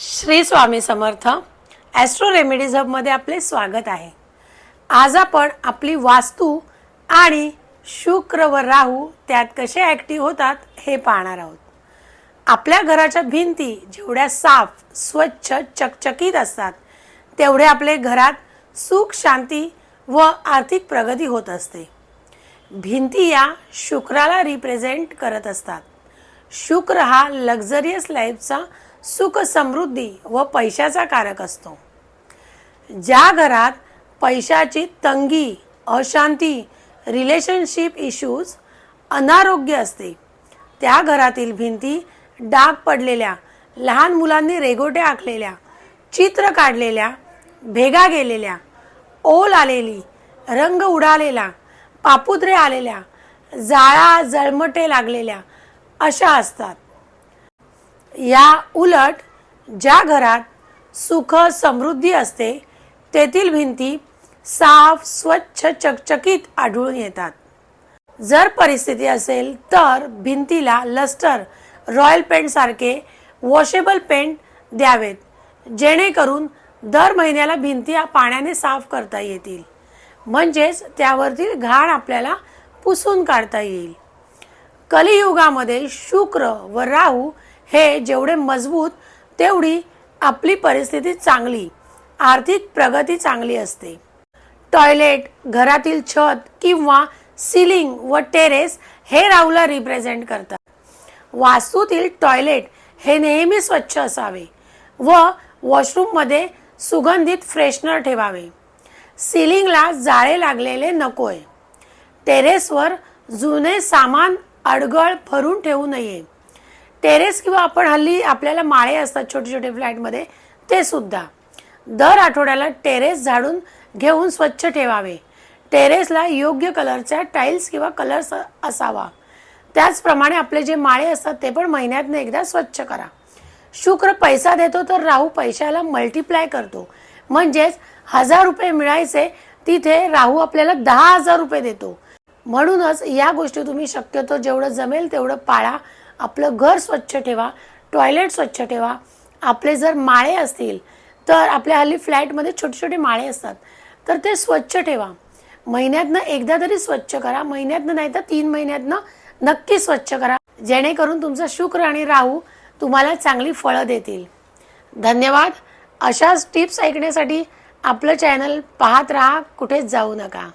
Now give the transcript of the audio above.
Shri Swami Samarth astro remedies हबमध्ये आपले स्वागत आहे. आज आपण आपली वास्तू आणि शुक्र व राहू त्यात कसे ॲक्टिव्ह होतात हे पाहणार आहोत. आपल्या घराच्या भिंती जेवढ्या साफ स्वच्छ चकचकीत असतात तेवढे आपले घरात सुख शांती व आर्थिक प्रगती होत असते. भिंती या शुक्राला रिप्रेझेंट करत असतात. शुक्र हा लक्झरियस लाईफचा सुख समृद्धी व पैशाचा कारक असतो. ज्या घरात पैशाची तंगी अशांती रिलेशनशिप इश्यूज अनारोग्य असते त्या घरातील भिंती डाग पडलेल्या लहान मुलांनी रेगोटे आखलेल्या चित्र काढलेल्या भेगा गेलेल्या ओल आलेली रंग उडालेला पापुद्रे आलेल्या जाळा जळमटे लागलेल्या अशा असतात. या उलट ज्या घरात सुख समृद्धी असते तेथील भिंती साफ स्वच्छ चकचकीत आढळून येतात. जर परिस्थिती असेल तर भिंतीला लस्टर रॉयल पेंटसारखे वॉशेबल पेंट द्यावेत जेणेकरून दर महिन्याला भिंती पाण्याने साफ करता येतील. म्हणजेच त्यावरती घाण आपल्याला पुसून काढता येईल. कलियुगामध्ये शुक्र व राहू हे जेवढे मजबूत तेवढी आपली परिस्थिती चांगली आर्थिक प्रगती चांगली असते. टॉयलेट घरातील छत किंवा सिलिंग व टेरेस हे राहूला रिप्रेझेंट करतात. वास्तूतील टॉयलेट हे नेहमी स्वच्छ असावे व वॉशरूममध्ये सुगंधित फ्रेशनर ठेवावे. सिलिंगला जाळे लागलेले नकोय. टेरेसवर जुने सामान अडगळ भरून ठेवू नये. टेरेस किंवा आपण हल्ली आपल्याला माळे असतात छोटे छोटे फ्लॅटमध्ये ते सुद्धा. दर आठवड्याला टेरेस झाडून घेऊन स्वच्छ ठेवावे. टेरेसला योग्य कलरच्या टाईल्स किंवा कलर्स असावा. त्याचप्रमाणे आपले जे माळे असतात ते पण महिन्यातनं एकदा स्वच्छ करा. शुक्र पैसा देतो तर राहू पैशाला मल्टिप्लाय करतो. म्हणजेच हजार रुपये मिळायचे तिथे राहू आपल्याला दहा हजार रुपये देतो. म्हणूनच या गोष्टी तुम्ही शक्यतो जेवढं जमेल तेवढं पाळा. आपलं घर स्वच्छ ठेवा टॉयलेट स्वच्छ ठेवा. आपले जर माळे असतील तर आपल्या हल्ली फ्लॅटमध्ये छोटे छोटे माळे असतात. तर ते स्वच्छ ठेवा. महिन्यातनं एकदा तरी स्वच्छ करा. महिन्यातनं नाही तर तीन महिन्यातनं नक्की स्वच्छ करा. जेणेकरून तुमचा शुक्र आणि राहू तुम्हाला चांगली फळं देतील. धन्यवाद. अशाच टिप्स ऐकण्यासाठी आपलं चॅनल पाहत राहा. कुठेच जाऊ नका.